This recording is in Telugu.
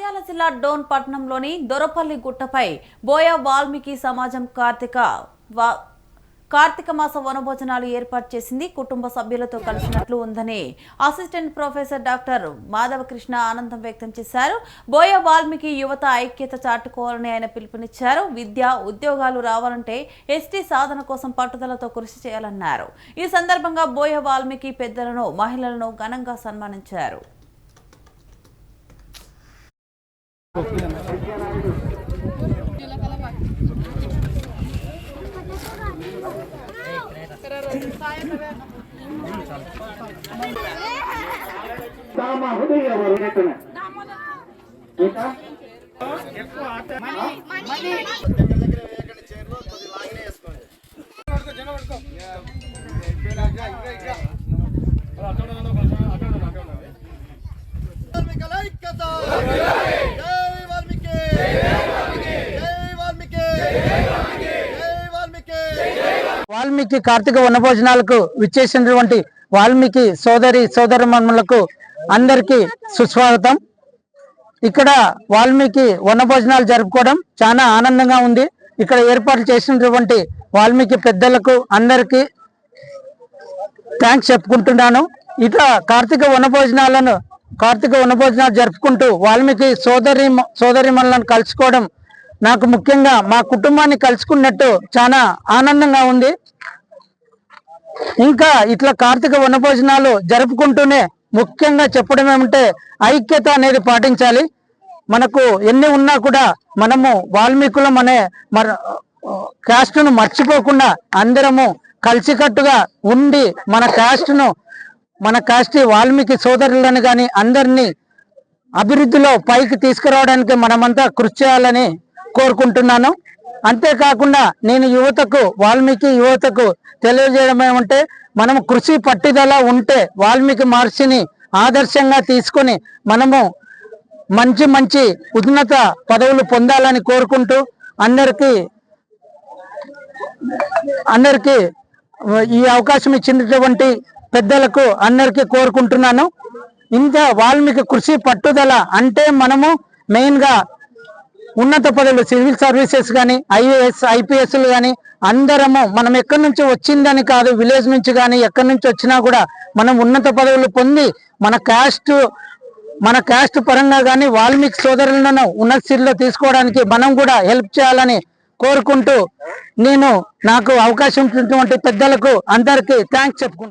నంద్యాల జిల్లా డోన్ పట్టణంలోని దొరపల్లి గుట్టపై బోయ వాల్మీకి సమాజం కార్తీక వా- కార్తీక మాస వనభోజనాలు ఏర్పాటు చేసింది. కుటుంబ సభ్యులతో కలిసినట్లు ఉందని అసిస్టెంట్ ప్రొఫెసర్ డాక్టర్ మాధవకృష్ణ ఆనందం వ్యక్తం చేశారు. బోయ వాల్మీకి యువత ఐక్యత చాటుకోవాలని ఆయన పిలుపునిచ్చారు. విద్య ఉద్యోగాలు రావాలంటే ఎస్టీ సాధన కోసం పట్టుదలతో కృషి చేయాలన్నారు. ఈ సందర్భంగా బోయ వాల్మీకి పెద్దలను మహిళలను ఘనంగా సన్మానించారు. తమ హృదయ వరుణతన ఇంకా? ఇంకా ఐక్యత జై వాల్మీకి జై వాల్మీకి జై వాల్మీకి వాల్మీకి కార్తీక వనభోజనాలకు విచ్చేసినటువంటి వాల్మీకి సోదరి సోదరమణులకు అందరికీ సుస్వాగతం. ఇక్కడ వాల్మీకి వనభోజనాలు జరుపుకోవడం చాలా ఆనందంగా ఉంది. ఇక్కడ ఏర్పాటు చేసినటువంటి వాల్మీకి పెద్దలకు అందరికీ థ్యాంక్స్ చెప్పుకుంటున్నాను. ఇట్లా కార్తీక వనభోజనాలను కార్తీక వనభోజనాలు జరుపుకుంటూ వాల్మీకి సోదరి సోదరిమణులను కలుసుకోవడం నాకు ముఖ్యంగా మా కుటుంబాన్ని కలుసుకున్నట్టు చాలా ఆనందంగా ఉంది. ఇంకా ఇట్లా కార్తీక వనభోజనాలు జరుపుకుంటూనే ముఖ్యంగా చెప్పడం ఏమంటే ఐక్యత అనేది పాటించాలి. మనకు ఎన్ని ఉన్నా కూడా మనము వాల్మీకులం అనే మన క్యాస్ట్ను మర్చిపోకుండా అందరము కలిసికట్టుగా ఉండి మన క్యాస్ట్ను మన కాస్ట్ వాల్మీకి సోదరులను కానీ అందరినీ అభివృద్ధిలో పైకి తీసుకురావడానికి మనమంతా కృషి చేయాలని కోరుకుంటున్నాను. అంతేకాకుండా నేను యువతకు వాల్మీకి యువతకు తెలియజేయడం ఏమంటే మనం కృషి పట్టుదల ఉంటే వాల్మీకి మహర్షిని ఆదర్శంగా తీసుకొని మనము మంచి మంచి ఉన్నత పదవులు పొందాలని కోరుకుంటూ అందరికీ అందరికీ ఈ అవకాశం ఇచ్చినటువంటి పెద్దలకు అందరికీ కోరుకుంటున్నాను. ఇంత వాల్మీకి కృషి పట్టుదల అంటే మనము మెయిన్గా ఉన్నత పదవులు సివిల్ సర్వీసెస్ కానీ ఐఏఎస్ ఐపీఎస్లు కానీ అందరము మనం ఎక్కడి నుంచి వచ్చిందని కాదు విలేజ్ నుంచి కానీ ఎక్కడి నుంచి వచ్చినా కూడా మనం ఉన్నత పదవులు పొంది మన క్యాస్ట్ మన క్యాస్ట్ పరంగా కానీ వాల్మీకి సోదరులను ఉన్నత స్థితిలో తీసుకోవడానికి మనం కూడా హెల్ప్ చేయాలని కోరుకుంటూ నేను నాకు అవకాశం ఇచ్చినటువంటి పెద్దలకు అందరికీ థ్యాంక్స్ చెప్పుకుంటాను